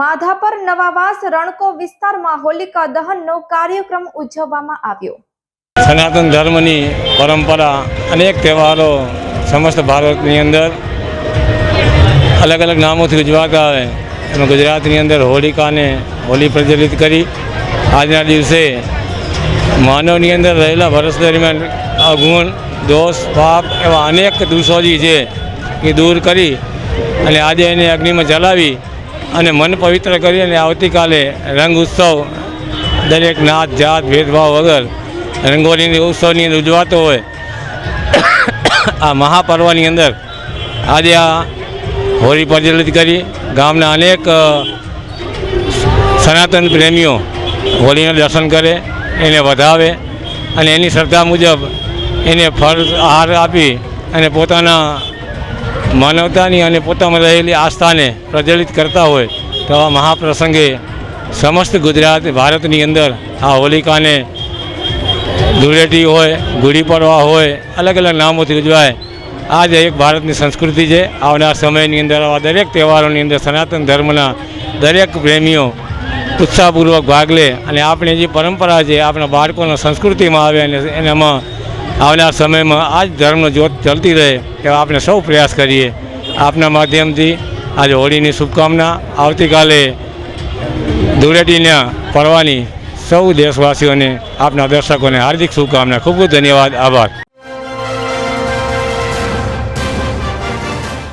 માધાપર નવાવાસ રણકો વિસ્તારમાં હોલિકા દહનનો કાર્યક્રમ ઉજવવામાં આવ્યો. સનાતન ધર્મની પરંપરા અનેક તહેવારો સમસ્ત ભારતની અંદર અલગ અલગ નામોથી ઉજવાતા આવે. એમાં ગુજરાતની અંદર હોલિકાને હોલી પ્રજ્વલિત કરી. આજના દિવસે માનવની અંદર રહેલા વર્ષ દરમિયાન અગુણ દોષ, પાપ એવા અનેક દુષોજી છે એ દૂર કરી અને આજે એને અગ્નિમાં જલાવી અને મન પવિત્ર કરી અને આવતીકાલે રંગ ઉત્સવ, દરેક નાત, જાત, ભેદભાવ વગર રંગોળીની ઉત્સવની અંદર ઉજવાતો હોય. આ મહાપર્વની અંદર આજે આ હોળી પ્રજ્વલિત કરી. ગામના અનેક સનાતન પ્રેમીઓ હોળીનું દર્શન કરે, એને વધાવે અને એની શ્રદ્ધા મુજબ એને ફળ, આહાર આપી અને પોતાના માનવતાની અને પોતામાં રહેલી આસ્થાને પ્રજ્વલિત કરતા હોય તો આ મહાપ્રસંગે સમસ્ત ગુજરાત ભારતની અંદર આ હોલિકાને ધૂળેટી હોય, ગુડી પડવા હોય, અલગ અલગ નામોથી ઉજવાય. આ જ એક ભારતની સંસ્કૃતિ છે. આવનાર સમયની અંદર આવા દરેક તહેવારોની અંદર સનાતન ધર્મના દરેક પ્રેમીઓ ઉત્સાહપૂર્વક ભાગ લે અને આપણી જે પરંપરા છે, આપણા બાળકોના સંસ્કૃતિમાં આવે અને એનામાં આવનાર સમયમાં આ જ ધર્મનો જ્યોત ચલતી રહે એવા આપણે સૌ પ્રયાસ કરીએ. આપના માધ્યમથી આજે હોળીની શુભકામના આવતીકાલે ધૂળેટીના પડવાની સૌ દેશવાસીઓને, આપના દર્શકોને હાર્દિક શુભકામના. ખૂબ ખૂબ ધન્યવાદ. આભાર.